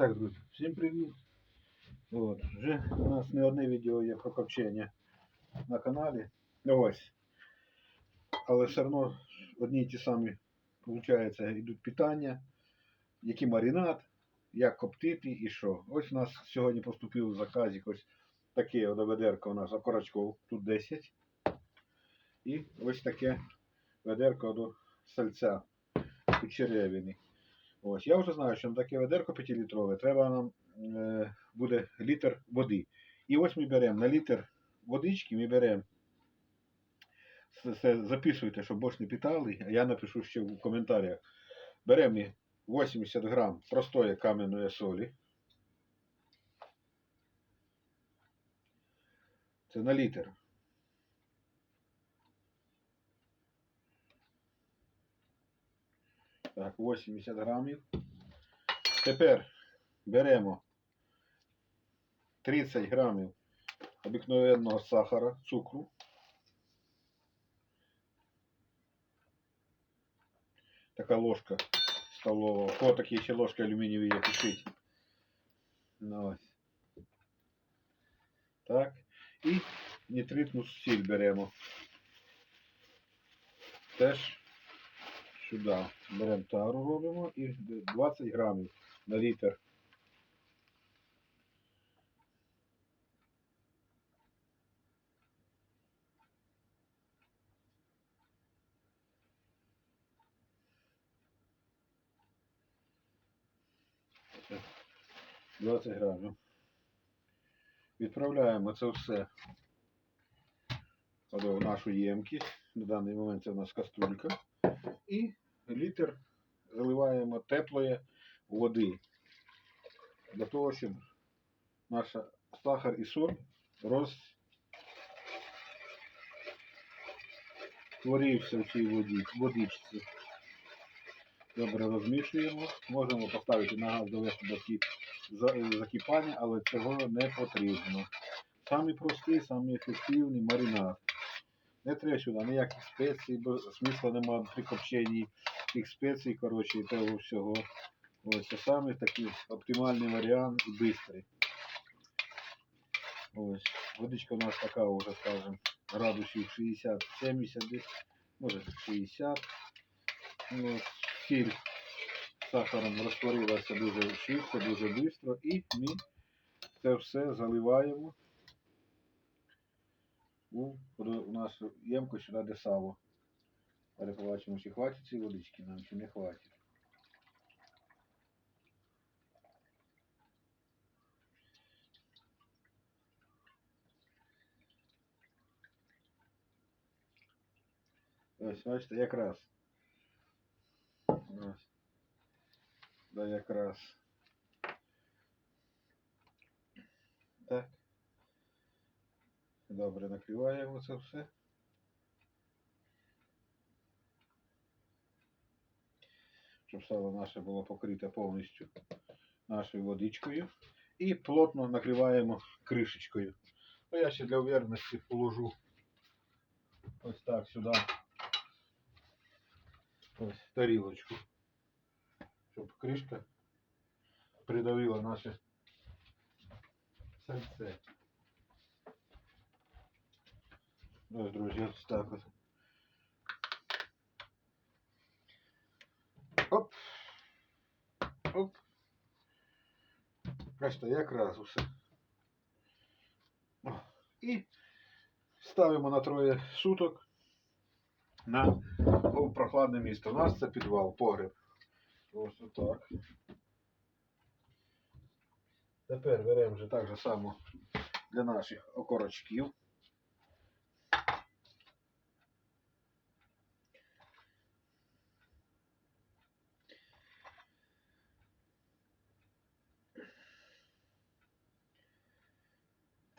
Так, друзі, всім привіт. От, вже у нас не одне відео є про копчення на каналі. Ось. Але все одно одні й ті самі, виходить, йдуть питання, який маринад, як коптити і що. Ось у нас сьогодні поступив заказик ось таке ведерко у нас окорочков, тут 10. І ось таке ведерко до сальця у черевини. Ось, я вже знаю, що на таке ведерко 5-літрове треба нам е, буде літр води. І ось ми беремо на літр водички, ми беремо, записуйте, щоб більше не питали, а я напишу ще в коментарях. Беремо 80 грам простої кам'яної солі. Це на літр. 80 грамів. Тепер беремо 30 грамів обикновенного сахара, цукру. Така ложка столова. О, такі ще ложки алюмінієві є, пишіть. Ну, ось. Так. І нітритну сіль беремо. Теж сюди беремо тару робимо і 20 грамів на літр. 20 грамів. Відправляємо це все в нашу ємкість. На даний момент це у нас каструлька. І літр заливаємо теплої води для того, щоб наша сахар і соль розтворився в цій воді, водичці. Добре розмішуємо. Можемо поставити на газ довести до кі- за- закипання, але цього не потрібно. Самий простий, самий ефективний маринад. Не треба сюди ніяких спецій, бо смисла немає при копченні тих спецій, коротше, і того всього. Ось це саме такий оптимальний варіант і швидкий. Ось. Водичка у нас така вже, скажімо, градусів 60-70 десь, може 60. Ну, ось, сіль сахаром розтворилася дуже швидко, дуже швидко. І ми це все заливаємо у, у нашу ємку сюди, де сало. Але побачимо, чи хватить цієї водички нам, чи не хватить. Ось, бачите, якраз. Ось. Да, якраз. Так. Добре, накриваємо це все. Щоб сало наше було покрите повністю нашою водичкою. І плотно накриваємо кришечкою. Ну, я ще для уверенності положу ось так сюди. Ось тарілочку. Щоб кришка придавила наше сальце. Ось, друзі, ось так от. Оп. Оп. Бачите, якраз усе. О, І ставимо на троє суток на прохладне місце. У нас це підвал, погреб. Ось отак. Тепер беремо вже так же само для наших окорочків.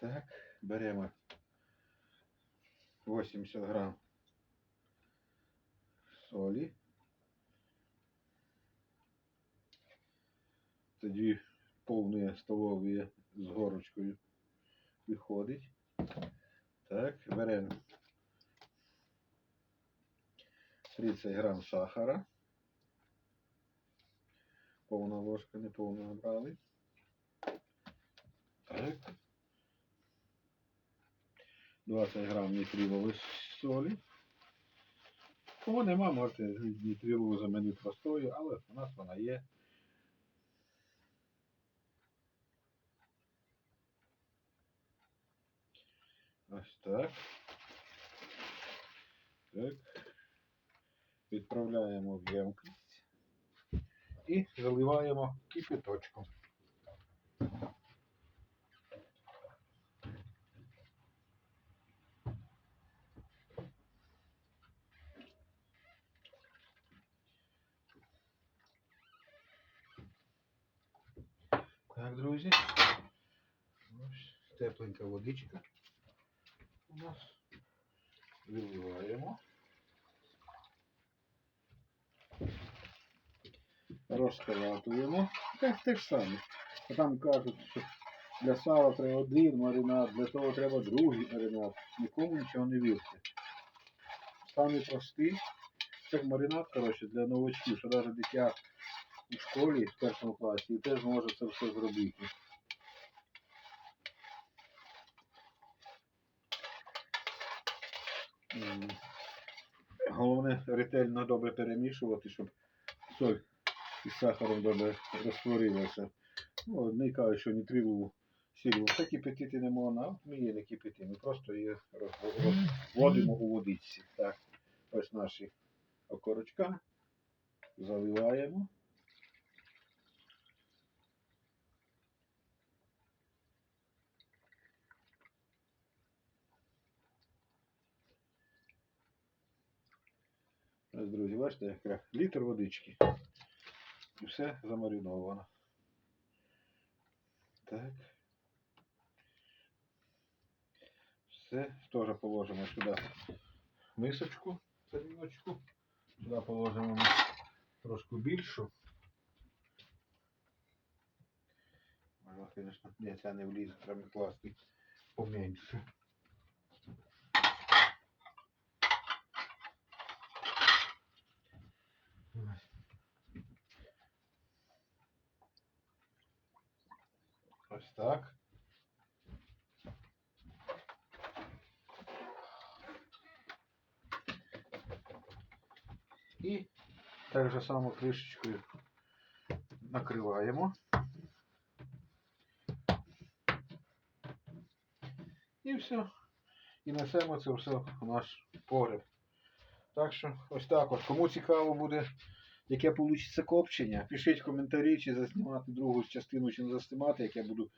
Так, беремо 80 грам солі. Це дві повні столові з горочкою виходить. Так, беремо 30 грам сахара. Повна ложка, не повна набрали. Так. 20 грам нітрилової солі. Кого нема, можете нітрилову замінити простою, але у нас вона є. Ось так. Так. Відправляємо в ємкість і заливаємо кипяточком. Так, друзі. Ось тепленька водичка у нас. Виливаємо. Розкалатуємо. Так те ж саме. А там кажуть, що для сала треба один маринад, для того треба другий маринад. Нікому нічого не вірте. Самі простий. Це маринад, коротше, для новачків, що навіть дитя у школі в першому класі і теж може це все зробити. Головне ретельно добре перемішувати, щоб соль із сахаром добре розтворилася. Ну, одні кажуть, що нітрилову сіль все кипятити не можна, а ми її не кипятимо. Ми просто її роз- розводимо у водичці. Так, ось наші окорочка. Заливаємо. Ось, друзі, бачите, яка літр водички. І все замариновано. Так. Все теж положимо сюди мисочку, тарілочку. Сюди положимо трошки більшу. Можна, звісно, ні, ця не влізе, треба класти поменше. Ось так. І так же само кришечкою накриваємо. І все. І несемо це все в наш погреб. Так що ось так от. Кому цікаво буде, яке вийде копчення, пишіть коментарі, чи заснімати другу частину, чи не заснімати, як я буду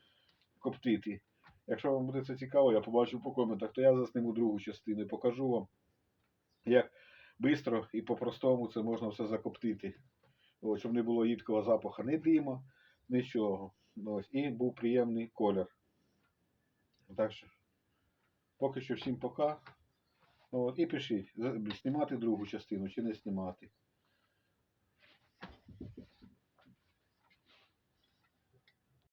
коптити. Якщо вам буде це цікаво, я побачу по коментах, то я засниму другу частину і покажу вам, як швидко і по-простому це можна все закоптити. От, щоб не було їдкого запаху ні дима, нічого. Ось, і був приємний колір. Так що, поки що всім пока. От, і пишіть, знімати другу частину чи не знімати.